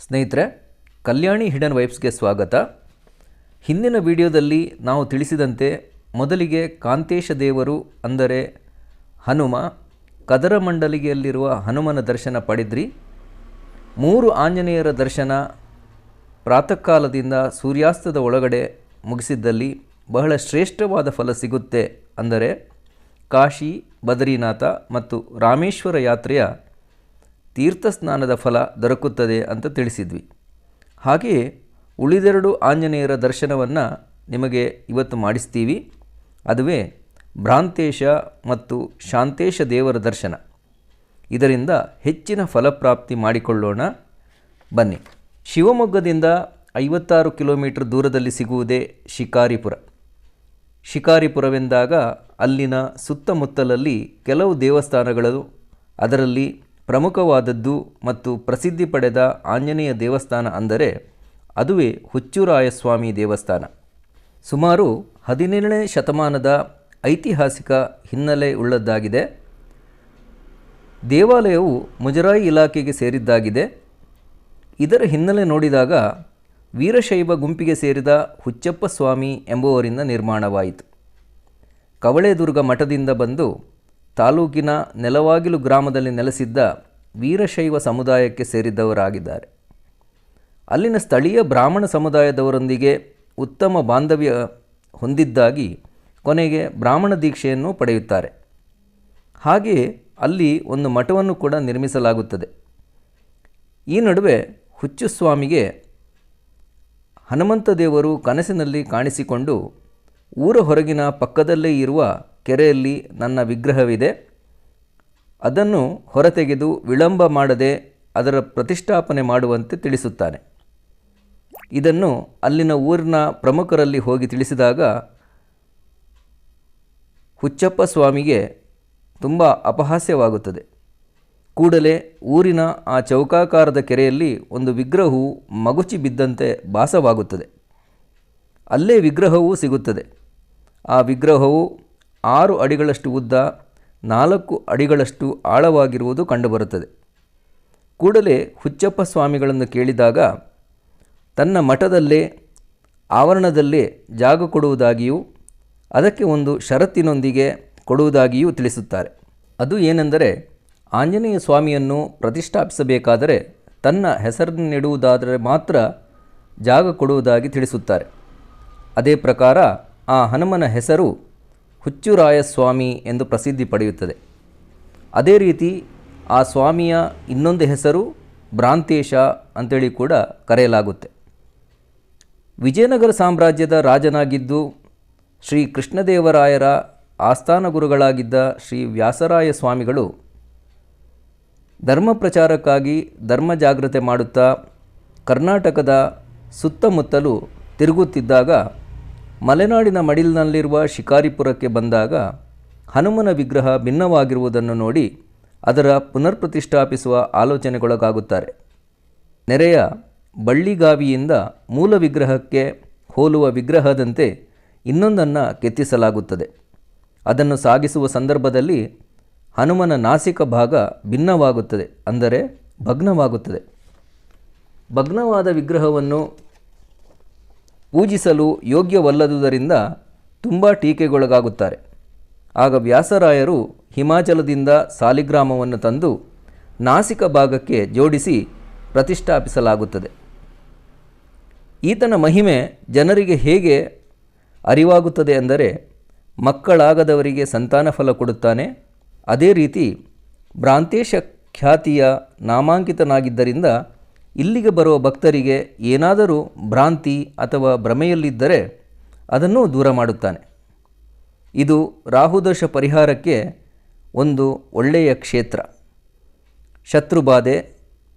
ಸ್ನೇಹಿತರೆ, ಕಲ್ಯಾಣಿ ಹಿಡನ್ ವೈಬ್ಸ್ಗೆ ಸ್ವಾಗತ. ಹಿಂದಿನ ವಿಡಿಯೋದಲ್ಲಿ ನಾವು ತಿಳಿಸಿದಂತೆ ಮೊದಲಿಗೆ ಕಾಂತೇಶ ದೇವರು ಅಂದರೆ ಹನುಮ, ಕದರಮಂಡಲಿಗೆಯಲ್ಲಿರುವ ಹನುಮನ ದರ್ಶನ ಪಡೆದ್ರಿ. ಮೂರು ಆಂಜನೇಯರ ದರ್ಶನ ಪ್ರಾತಃ ಕಾಲದಿಂದ ಸೂರ್ಯಾಸ್ತದ ಒಳಗಡೆ ಮುಗಿಸಿದ್ದಲ್ಲಿ ಬಹಳ ಶ್ರೇಷ್ಠವಾದ ಫಲ ಸಿಗುತ್ತೆ ಅಂದರೆ ಕಾಶಿ, ಬದರಿನಾಥ ಮತ್ತು ರಾಮೇಶ್ವರ ಯಾತ್ರೆಯ ತೀರ್ಥಸ್ನಾನದ ಫಲ ದೊರಕುತ್ತದೆ ಅಂತ ತಿಳಿಸಿದ್ವಿ. ಹಾಗೆಯೇ ಉಳಿದೆರಡು ಆಂಜನೇಯರ ದರ್ಶನವನ್ನು ನಿಮಗೆ ಇವತ್ತು ಮಾಡಿಸ್ತೀವಿ. ಅದುವೇ ಭ್ರಾಂತೇಶ ಮತ್ತು ಶಾಂತೇಶ ದೇವರ ದರ್ಶನ. ಇದರಿಂದ ಹೆಚ್ಚಿನ ಫಲಪ್ರಾಪ್ತಿ ಮಾಡಿಕೊಳ್ಳೋಣ. ಬನ್ನಿ. ಶಿವಮೊಗ್ಗದಿಂದ ಐವತ್ತಾರು ಕಿಲೋಮೀಟರ್ ದೂರದಲ್ಲಿ ಸಿಗುವುದೇ ಶಿಕಾರಿಪುರ. ಶಿಕಾರಿಪುರವೆಂದಾಗ ಅಲ್ಲಿನ ಸುತ್ತಮುತ್ತಲಲ್ಲಿ ಕೆಲವು ದೇವಸ್ಥಾನಗಳು ಅದರಲ್ಲಿ ಪ್ರಮುಖವಾದದ್ದು ಮತ್ತು ಪ್ರಸಿದ್ಧಿ ಪಡೆದ ಆಂಜನೇಯ ದೇವಸ್ಥಾನ ಅಂದರೆ ಅದುವೇ ಹುಚ್ಚುರಾಯಸ್ವಾಮಿ ದೇವಸ್ಥಾನ. ಸುಮಾರು ಹದಿನೇಳನೇ ಶತಮಾನದ ಐತಿಹಾಸಿಕ ಹಿನ್ನೆಲೆ ಉಳ್ಳದ್ದಾಗಿದೆ. ದೇವಾಲಯವು ಮುಜರಾಯಿ ಇಲಾಖೆಗೆ ಸೇರಿದ್ದಾಗಿದೆ. ಇದರ ಹಿನ್ನೆಲೆ ನೋಡಿದಾಗ ವೀರಶೈವ ಗುಂಪಿಗೆ ಸೇರಿದ ಹುಚ್ಚಪ್ಪ ಸ್ವಾಮಿ ಎಂಬುವರಿಂದ ನಿರ್ಮಾಣವಾಯಿತು. ಕವಳೆದುರ್ಗ ಮಠದಿಂದ ಬಂದು ತಾಲೂಕಿನ ನೆಲವಾಗಿಲು ಗ್ರಾಮದಲ್ಲಿ ನೆಲೆಸಿದ್ದ ವೀರಶೈವ ಸಮುದಾಯಕ್ಕೆ ಸೇರಿದ್ದವರಾಗಿದ್ದಾರೆ. ಅಲ್ಲಿನ ಸ್ಥಳೀಯ ಬ್ರಾಹ್ಮಣ ಸಮುದಾಯದವರೊಂದಿಗೆ ಉತ್ತಮ ಬಾಂಧವ್ಯ ಹೊಂದಿದ್ದಾಗಿ ಕೊನೆಗೆ ಬ್ರಾಹ್ಮಣ ದೀಕ್ಷೆಯನ್ನು ಪಡೆಯುತ್ತಾರೆ. ಹಾಗೆಯೇ ಅಲ್ಲಿ ಒಂದು ಮಠವನ್ನು ಕೂಡ ನಿರ್ಮಿಸಲಾಗುತ್ತದೆ. ಈ ನಡುವೆ ಹುಚ್ಚುಸ್ವಾಮಿಗೆ ಹನುಮಂತ ದೇವರು ಕನಸಿನಲ್ಲಿ ಕಾಣಿಸಿಕೊಂಡು ಊರ ಹೊರಗಿನ ಪಕ್ಕದಲ್ಲೇ ಇರುವ ಕೆರೆಯಲ್ಲಿ ನನ್ನ ವಿಗ್ರಹವಿದೆ. ಅದನ್ನು ಹೊರತೆಗೆದು ವಿಳಂಬ ಮಾಡದೆ ಅದರ ಪ್ರತಿಷ್ಠಾಪನೆ ಮಾಡುವಂತೆ ತಿಳಿಸುತ್ತಾನೆ. ಇದನ್ನು ಅಲ್ಲಿನ ಊರಿನ ಪ್ರಮುಖರಲ್ಲಿ ಹೋಗಿ ತಿಳಿಸಿದಾಗ ಹುಚ್ಚಪ್ಪ ಸ್ವಾಮಿಗೆ ತುಂಬ ಅಪಹಾಸ್ಯವಾಗುತ್ತದೆ. ಕೂಡಲೇ ಊರಿನ ಆ ಚೌಕಾಕಾರದ ಕೆರೆಯಲ್ಲಿ ಒಂದು ವಿಗ್ರಹವು ಮಗುಚಿ ಬಿದ್ದಂತೆ ಭಾಸವಾಗುತ್ತದೆ. ಅಲ್ಲೇ ವಿಗ್ರಹವೂ ಸಿಗುತ್ತದೆ. ಆ ವಿಗ್ರಹವು ಆರು ಅಡಿಗಳಷ್ಟು ಉದ್ದ, ನಾಲ್ಕು ಅಡಿಗಳಷ್ಟು ಆಳವಾಗಿರುವುದು ಕಂಡುಬರುತ್ತದೆ. ಕೂಡಲೇ ಹುಚ್ಚಪ್ಪ ಸ್ವಾಮಿಗಳನ್ನು ಕೇಳಿದಾಗ, ತನ್ನ ಮಠದಲ್ಲೇ, ಆವರಣದಲ್ಲೇ ಜಾಗ ಕೊಡುವುದಾಗಿಯೂ, ಅದಕ್ಕೆ ಒಂದು ಷರತ್ತಿನೊಂದಿಗೆ ಕೊಡುವುದಾಗಿಯೂ ತಿಳಿಸುತ್ತಾರೆ. ಅದು ಏನೆಂದರೆ, ಆಂಜನೇಯ ಸ್ವಾಮಿಯನ್ನು ಪ್ರತಿಷ್ಠಾಪಿಸಬೇಕಾದರೆ ತನ್ನ ಹೆಸರನ್ನಿಡುವುದಾದರೆ ಮಾತ್ರ ಜಾಗ ಕೊಡುವುದಾಗಿ ತಿಳಿಸುತ್ತಾರೆ. ಅದೇ ಪ್ರಕಾರ ಆ ಹನುಮನ ಹೆಸರು ಹುಚ್ಚುರಾಯ ಸ್ವಾಮಿ ಎಂದು ಪ್ರಸಿದ್ಧಿ ಪಡೆಯುತ್ತದೆ. ಅದೇ ರೀತಿ ಆ ಸ್ವಾಮಿಯ ಇನ್ನೊಂದು ಹೆಸರು ಭ್ರಾಂತೇಶ ಅಂತೇಳಿ ಕೂಡ ಕರೆಯಲಾಗುತ್ತೆ. ವಿಜಯನಗರ ಸಾಮ್ರಾಜ್ಯದ ರಾಜನಾಗಿದ್ದು ಶ್ರೀ ಕೃಷ್ಣದೇವರಾಯರ ಆಸ್ಥಾನ ಗುರುಗಳಾಗಿದ್ದ ಶ್ರೀ ವ್ಯಾಸರಾಯ ಸ್ವಾಮಿಗಳು ಧರ್ಮ ಪ್ರಚಾರಕ್ಕಾಗಿ ಧರ್ಮ ಜಾಗೃತೆ ಮಾಡುತ್ತಾ ಕರ್ನಾಟಕದ ಸುತ್ತಮುತ್ತಲು ತಿರುಗುತ್ತಿದ್ದಾಗ ಮಲೆನಾಡಿನ ಮಡಿಲಿನಲ್ಲಿರುವ ಶಿಕಾರಿಪುರಕ್ಕೆ ಬಂದಾಗ ಹನುಮನ ವಿಗ್ರಹ ಭಿನ್ನವಾಗಿರುವುದನ್ನು ನೋಡಿ ಅದರ ಪುನರ್ ಪ್ರತಿಷ್ಠಾಪಿಸುವ ಆಲೋಚನೆಗೊಳಗಾಗುತ್ತಾರೆ. ನೆರೆಯ ಬಳ್ಳಿಗಾವಿಯಿಂದ ಮೂಲ ವಿಗ್ರಹಕ್ಕೆ ಹೋಲುವ ವಿಗ್ರಹದಂತೆ ಇನ್ನೊಂದನ್ನು ಕೆತ್ತಿಸಲಾಗುತ್ತದೆ. ಅದನ್ನು ಸಾಗಿಸುವ ಸಂದರ್ಭದಲ್ಲಿ ಹನುಮನ ನಾಸಿಕ ಭಾಗ ಭಿನ್ನವಾಗುತ್ತದೆ, ಅಂದರೆ ಭಗ್ನವಾಗುತ್ತದೆ. ಭಗ್ನವಾದ ವಿಗ್ರಹವನ್ನು ಪೂಜಿಸಲು ಯೋಗ್ಯವಲ್ಲದುದರಿಂದ ತುಂಬ ಟೀಕೆಗೊಳಗಾಗುತ್ತಾರೆ. ಆಗ ವ್ಯಾಸರಾಯರು ಹಿಮಾಚಲದಿಂದ ಸಾಲಿಗ್ರಾಮವನ್ನು ತಂದು ನಾಸಿಕ ಭಾಗಕ್ಕೆ ಜೋಡಿಸಿ ಪ್ರತಿಷ್ಠಾಪಿಸಲಾಗುತ್ತದೆ. ಈತನ ಮಹಿಮೆ ಜನರಿಗೆ ಹೇಗೆ ಅರಿವಾಗುತ್ತದೆ ಅಂದರೆ, ಮಕ್ಕಳಾಗದವರಿಗೆ ಸಂತಾನ ಫಲ ಕೊಡುತ್ತಾನೆ. ಅದೇ ರೀತಿ ಭ್ರಾಂತೇಶ ಖ್ಯಾತಿಯ ನಾಮಾಂಕಿತನಾಗಿದ್ದರಿಂದ ಇಲ್ಲಿಗೆ ಬರುವ ಭಕ್ತರಿಗೆ ಏನಾದರೂ ಭ್ರಾಂತಿ ಅಥವಾ ಭ್ರಮೆಯಲ್ಲಿದ್ದರೆ ಅದನ್ನು ದೂರ ಮಾಡುತ್ತಾನೆ. ಇದು ರಾಹುದೋಷ ಪರಿಹಾರಕ್ಕೆ ಒಂದು ಒಳ್ಳೆಯ ಕ್ಷೇತ್ರ. ಶತ್ರುಬಾಧೆ,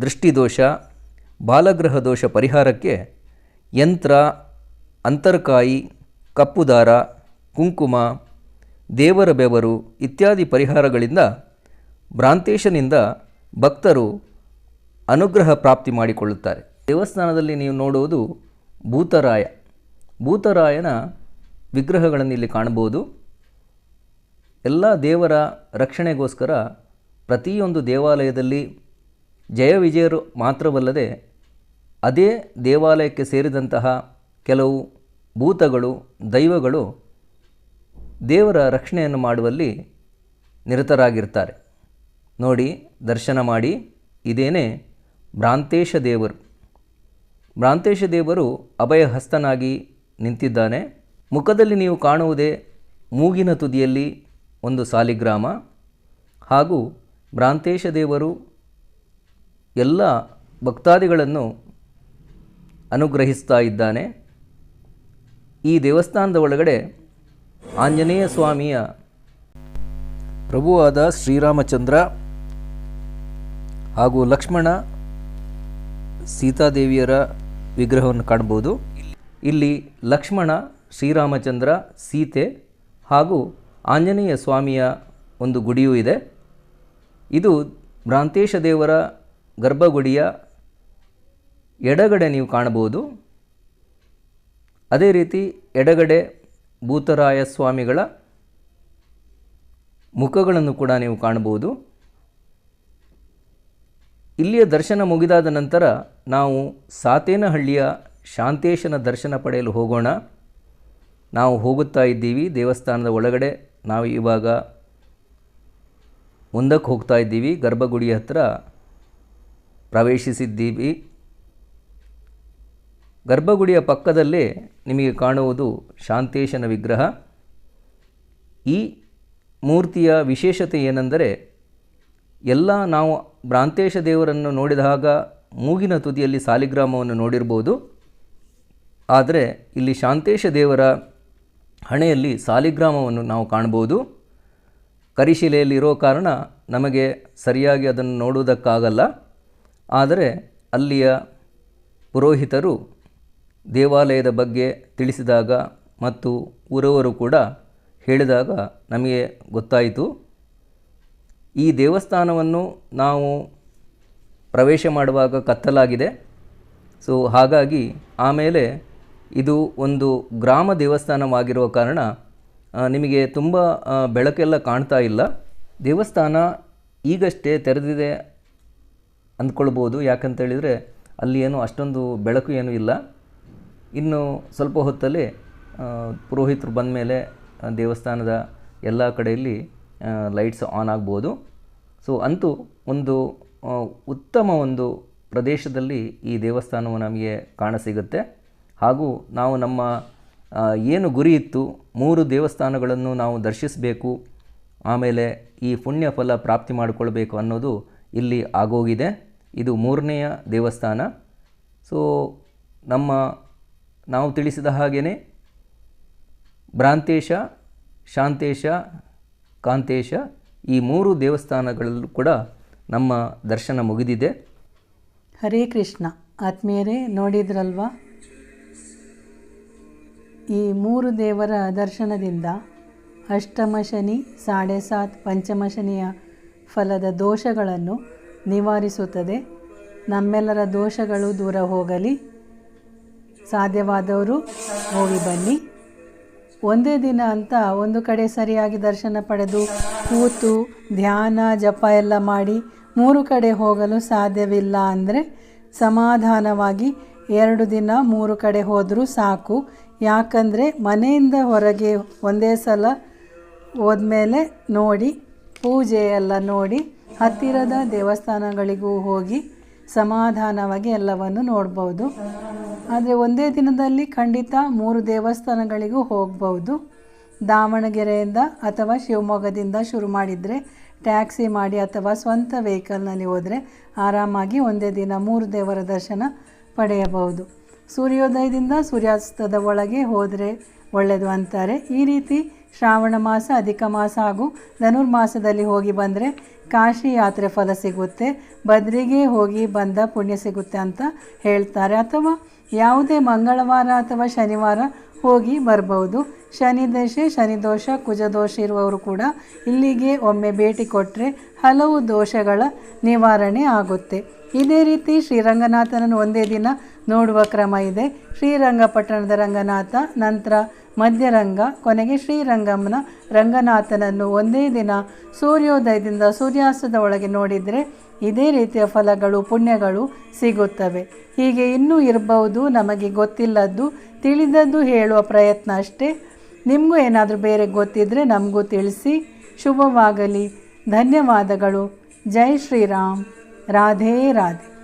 ದೃಷ್ಟಿದೋಷ ಬಾಲಗ್ರಹ ದೋಷ ಪರಿಹಾರಕ್ಕೆ ಯಂತ್ರ, ಅಂತರ್ಕಾಯಿ, ಕಪ್ಪುದಾರ, ಕುಂಕುಮ, ದೇವರ ಬೆವರು ಇತ್ಯಾದಿ ಪರಿಹಾರಗಳಿಂದ ಭ್ರಾಂತೇಶನಿಂದ ಭಕ್ತರು ಅನುಗ್ರಹ ಪ್ರಾಪ್ತಿ ಮಾಡಿಕೊಳ್ಳುತ್ತಾರೆ. ದೇವಸ್ಥಾನದಲ್ಲಿ ನೀವು ನೋಡುವುದು ಭೂತರಾಯ. ಭೂತರಾಯನ ವಿಗ್ರಹಗಳನ್ನು ಇಲ್ಲಿ ಕಾಣಬಹುದು. ಎಲ್ಲ ದೇವರ ರಕ್ಷಣೆಗೋಸ್ಕರ ಪ್ರತಿಯೊಂದು ದೇವಾಲಯದಲ್ಲಿ ಜಯ ವಿಜಯರು ಮಾತ್ರವಲ್ಲದೆ ಅದೇ ದೇವಾಲಯಕ್ಕೆ ಸೇರಿದಂತಹ ಕೆಲವು ಭೂತಗಳು, ದೈವಗಳು ದೇವರ ರಕ್ಷಣೆಯನ್ನು ಮಾಡುವಲ್ಲಿ ನಿರತರಾಗಿರ್ತಾರೆ. ನೋಡಿ, ದರ್ಶನ ಮಾಡಿ, ಇದೇನೇ ಭ್ರಾಂತೇಶ ದೇವರು. ಭ್ರಾಂತೇಶ ದೇವರು ಅಭಯಹಸ್ತನಾಗಿ ನಿಂತಿದ್ದಾನೆ. ಮುಖದಲ್ಲಿ ನೀವು ಕಾಣುವುದೇ ಮೂಗಿನ ತುದಿಯಲ್ಲಿ ಒಂದು ಸಾಲಿಗ್ರಾಮ. ಹಾಗೂ ಭ್ರಾಂತೇಶ ದೇವರು ಎಲ್ಲ ಭಕ್ತಾದಿಗಳನ್ನು ಅನುಗ್ರಹಿಸ್ತಾ ಇದ್ದಾನೆ. ಈ ದೇವಸ್ಥಾನದ ಒಳಗಡೆ ಆಂಜನೇಯ ಸ್ವಾಮಿಯ ಪ್ರಭುವಾದ ಶ್ರೀರಾಮಚಂದ್ರ ಹಾಗೂ ಲಕ್ಷ್ಮಣ ಸೀತಾದೇವಿಯರ ವಿಗ್ರಹವನ್ನು ಕಾಣ್ಬೋದು ಇಲ್ಲಿ ಲಕ್ಷ್ಮಣ, ಶ್ರೀರಾಮಚಂದ್ರ, ಸೀತೆ ಹಾಗೂ ಆಂಜನೇಯ ಸ್ವಾಮಿಯ ಒಂದು ಗುಡಿಯೂ ಇದೆ. ಇದು ಭ್ರಾಂತೇಶ ದೇವರ ಗರ್ಭಗುಡಿಯ ಎಡಗಡೆ ನೀವು ಕಾಣಬಹುದು. ಅದೇ ರೀತಿ ಎಡಗಡೆ ಭೂತರಾಯ ಸ್ವಾಮಿಗಳ ಮುಖಗಳನ್ನು ಕೂಡ ನೀವು ಕಾಣಬಹುದು. ಇಲ್ಲಿಯ ದರ್ಶನ ಮುಗಿದಾದ ನಂತರ ನಾವು ಸಾತೇನಹಳ್ಳಿಯ ಶಾಂತೇಶನ ದರ್ಶನ ಪಡೆಯಲು ಹೋಗೋಣ. ನಾವು ಹೋಗುತ್ತಾ ಇದ್ದೀವಿ, ದೇವಸ್ಥಾನದ ಒಳಗಡೆ. ನಾವು ಇವಾಗ ಮುಂದಕ್ಕೆ ಹೋಗ್ತಾ ಇದ್ದೀವಿ ಗರ್ಭಗುಡಿ ಹತ್ರ ಪ್ರವೇಶಿಸಿದ್ದೀವಿ. ಗರ್ಭಗುಡಿಯ ಪಕ್ಕದಲ್ಲೇ ನಿಮಗೆ ಕಾಣುವುದು ಶಾಂತೇಶನ ವಿಗ್ರಹ. ಈ ಮೂರ್ತಿಯ ವಿಶೇಷತೆ ಏನೆಂದರೆ, ಎಲ್ಲ ನಾವು ಭ್ರಾಂತೇಶ ದೇವರನ್ನು ನೋಡಿದಾಗ ಮೂಗಿನ ತುದಿಯಲ್ಲಿ ಸಾಲಿಗ್ರಾಮವನ್ನು ನೋಡಿರ್ಬೋದು. ಆದರೆ ಇಲ್ಲಿ ಶಾಂತೇಶ ದೇವರ ಹಣೆಯಲ್ಲಿ ಸಾಲಿಗ್ರಾಮವನ್ನು ನಾವು ಕಾಣ್ಬೋದು. ಕರಿಶಿಲೆಯಲ್ಲಿರೋ ಕಾರಣ ನಮಗೆ ಸರಿಯಾಗಿ ಅದನ್ನು ನೋಡುವುದಕ್ಕಾಗಲ್ಲ. ಆದರೆ ಅಲ್ಲಿಯ ಪುರೋಹಿತರು ದೇವಾಲಯದ ಬಗ್ಗೆ ತಿಳಿಸಿದಾಗ ಮತ್ತು ಊರವರು ಕೂಡ ಹೇಳಿದಾಗ ನಮಗೆ ಗೊತ್ತಾಯಿತು. ಈ ದೇವಸ್ಥಾನವನ್ನು ನಾವು ಪ್ರವೇಶ ಮಾಡುವಾಗ ಕತ್ತಲಾಗಿದೆ. ಸೊ ಹಾಗಾಗಿ ಆಮೇಲೆ ಇದು ಒಂದು ಗ್ರಾಮ ದೇವಸ್ಥಾನವಾಗಿರುವ ಕಾರಣ ನಿಮಗೆ ತುಂಬ ಬೆಳಕೆಲ್ಲ ಕಾಣ್ತಾ ಇಲ್ಲ. ದೇವಸ್ಥಾನ ಈಗಷ್ಟೇ ತೆರೆದಿದೆ ಅಂದ್ಕೊಳ್ಬೋದು. ಯಾಕಂತೇಳಿದರೆ ಅಲ್ಲಿ ಏನು ಅಷ್ಟೊಂದು ಬೆಳಕು ಏನೂ ಇಲ್ಲ. ಇನ್ನು ಸ್ವಲ್ಪ ಹೊತ್ತಲ್ಲಿ ಪುರೋಹಿತರು ಬಂದ ಮೇಲೆ ದೇವಸ್ಥಾನದ ಎಲ್ಲ ಕಡೆಯಲ್ಲಿ ಲೈಟ್ಸ್ ಆನ್ ಆಗ್ಬೋದು. ಸೊ, ಅಂತೂ ಒಂದು ಉತ್ತಮ ಒಂದು ಪ್ರದೇಶದಲ್ಲಿ ಈ ದೇವಸ್ಥಾನವು ನಮಗೆ ಕಾಣಸಿಗುತ್ತೆ. ಹಾಗೂ ನಾವು ನಮ್ಮ ಏನು ಗುರಿ ಇತ್ತು, ಮೂರು ದೇವಸ್ಥಾನಗಳನ್ನು ನಾವು ದರ್ಶಿಸಬೇಕು, ಆಮೇಲೆ ಈ ಪುಣ್ಯ ಫಲ ಪ್ರಾಪ್ತಿ ಮಾಡಿಕೊಳ್ಬೇಕು ಅನ್ನೋದು ಇಲ್ಲಿ ಆಗೋಗಿದೆ. ಇದು ಮೂರನೆಯ ದೇವಸ್ಥಾನ. ಸೊ, ನಮ್ಮ, ನಾವು ತಿಳಿಸಿದ ಹಾಗೆಯೇ ಭ್ರಾಂತೇಶ, ಶಾಂತೇಶ ಕಾಂತೇಶ, ಈ ಮೂರು ದೇವಸ್ಥಾನಗಳಲ್ಲೂ ಕೂಡ ನಮ್ಮ ದರ್ಶನ ಮುಗಿದಿದೆ. ಹರೇ ಕೃಷ್ಣ. ಆತ್ಮೀಯರೇ, ನೋಡಿದ್ರಲ್ವಾ? ಈ ಮೂರು ದೇವರ ದರ್ಶನದಿಂದ ಅಷ್ಟಮ ಶನಿ, ಸಾಡೆ ಸಾತ್ ಪಂಚಮ ಶನಿಯ ಫಲದ ದೋಷಗಳನ್ನು ನಿವಾರಿಸುತ್ತದೆ. ನಮ್ಮೆಲ್ಲರ ದೋಷಗಳು ದೂರ ಹೋಗಲಿ. ಸಾಧ್ಯವಾದವರು ಹೋಗಿ ಬನ್ನಿ. ಒಂದೇ ದಿನ ಅಂತ ಒಂದು ಕಡೆ ಸರಿಯಾಗಿ ದರ್ಶನ ಪಡೆದು ಕೂತು ಧ್ಯಾನ, ಜಪ ಎಲ್ಲ ಮಾಡಿ ಮೂರು ಕಡೆ ಹೋಗಲು ಸಾಧ್ಯವಿಲ್ಲ ಅಂದರೆ ಸಮಾಧಾನವಾಗಿ ಎರಡು ದಿನ ಮೂರು ಕಡೆ ಹೋದರೂ ಸಾಕು. ಯಾಕಂದರೆ ಮನೆಯಿಂದ ಹೊರಗೆ ಒಂದೇ ಸಲ ಹೋದ್ಮೇಲೆ ನೋಡಿ, ಪೂಜೆ ಎಲ್ಲ ನೋಡಿ ಹತ್ತಿರದ ದೇವಸ್ಥಾನಗಳಿಗೂ ಹೋಗಿ ಸಮಾಧಾನವಾಗಿ ಎಲ್ಲವನ್ನು ನೋಡ್ಬೋದು. ಆದರೆ ಒಂದೇ ದಿನದಲ್ಲಿ ಖಂಡಿತ ಮೂರು ದೇವಸ್ಥಾನಗಳಿಗೂ ಹೋಗ್ಬೋದು ದಾವಣಗೆರೆಯಿಂದ ಅಥವಾ ಶಿವಮೊಗ್ಗದಿಂದ ಶುರು ಮಾಡಿದರೆ ಟ್ಯಾಕ್ಸಿ ಮಾಡಿ ಅಥವಾ ಸ್ವಂತ ವೆಹಿಕಲ್ನಲ್ಲಿ ಹೋದರೆ ಆರಾಮಾಗಿ ಒಂದೇ ದಿನ ಮೂರು ದೇವರ ದರ್ಶನ ಪಡೆಯಬಹುದು. ಸೂರ್ಯೋದಯದಿಂದ ಸೂರ್ಯಾಸ್ತದ ಒಳಗೆ ಹೋದರೆ ಒಳ್ಳೆಯದು ಅಂತಾರೆ. ಈ ರೀತಿ ಶ್ರಾವಣ ಮಾಸ, ಅಧಿಕ ಮಾಸ ಹಾಗೂ ಧನುರ್ಮಾಸದಲ್ಲಿ ಹೋಗಿ ಬಂದರೆ ಕಾಶಿ ಯಾತ್ರೆ ಫಲ ಸಿಗುತ್ತೆ, ಬದ್ರಿಗೆ ಹೋಗಿ ಬಂದ ಪುಣ್ಯ ಸಿಗುತ್ತೆ ಅಂತ ಹೇಳ್ತಾರೆ. ಅಥವಾ ಯಾವುದೇ ಮಂಗಳವಾರ ಅಥವಾ ಶನಿವಾರ ಹೋಗಿ ಬರಬಹುದು ಶನಿ ದಶೆ ಶನಿ ದೋಷ ಕುಜದೋಷ ಇರುವವರು ಕೂಡ ಇಲ್ಲಿಗೆ ಒಮ್ಮೆ ಭೇಟಿ ಕೊಟ್ಟರೆ ಹಲವು ದೋಷಗಳ ನಿವಾರಣೆ ಆಗುತ್ತೆ. ಇದೇ ರೀತಿ ಶ್ರೀರಂಗನಾಥನನ್ನು ಒಂದೇ ದಿನ ನೋಡುವ ಕ್ರಮ ಇದೆ. ಶ್ರೀರಂಗಪಟ್ಟಣದ ರಂಗನಾಥ ನಂತರ ಮಧ್ಯರಂಗ, ಕೊನೆಗೆ ಶ್ರೀರಂಗಮ್ಮನ ರಂಗನಾಥನನ್ನು ಒಂದೇ ದಿನ ಸೂರ್ಯೋದಯದಿಂದ ಸೂರ್ಯಾಸ್ತದ ಒಳಗೆ ನೋಡಿದರೆ ಇದೇ ರೀತಿಯ ಫಲಗಳು, ಪುಣ್ಯಗಳು ಸಿಗುತ್ತವೆ. ಹೀಗೆ ಇನ್ನೂ ಇರಬಹುದು, ನಮಗೆ ಗೊತ್ತಿಲ್ಲದ್ದು, ತಿಳಿದದ್ದು ಹೇಳುವ ಪ್ರಯತ್ನ ಅಷ್ಟೇ. ನಿಮಗೂ ಏನಾದರೂ ಬೇರೆ ಗೊತ್ತಿದ್ದರೆ ನಮಗೂ ತಿಳಿಸಿ. ಶುಭವಾಗಲಿ. ಧನ್ಯವಾದಗಳು. ಜೈ ಶ್ರೀರಾಮ್. ರಾಧೇ, ರಾಧೆ.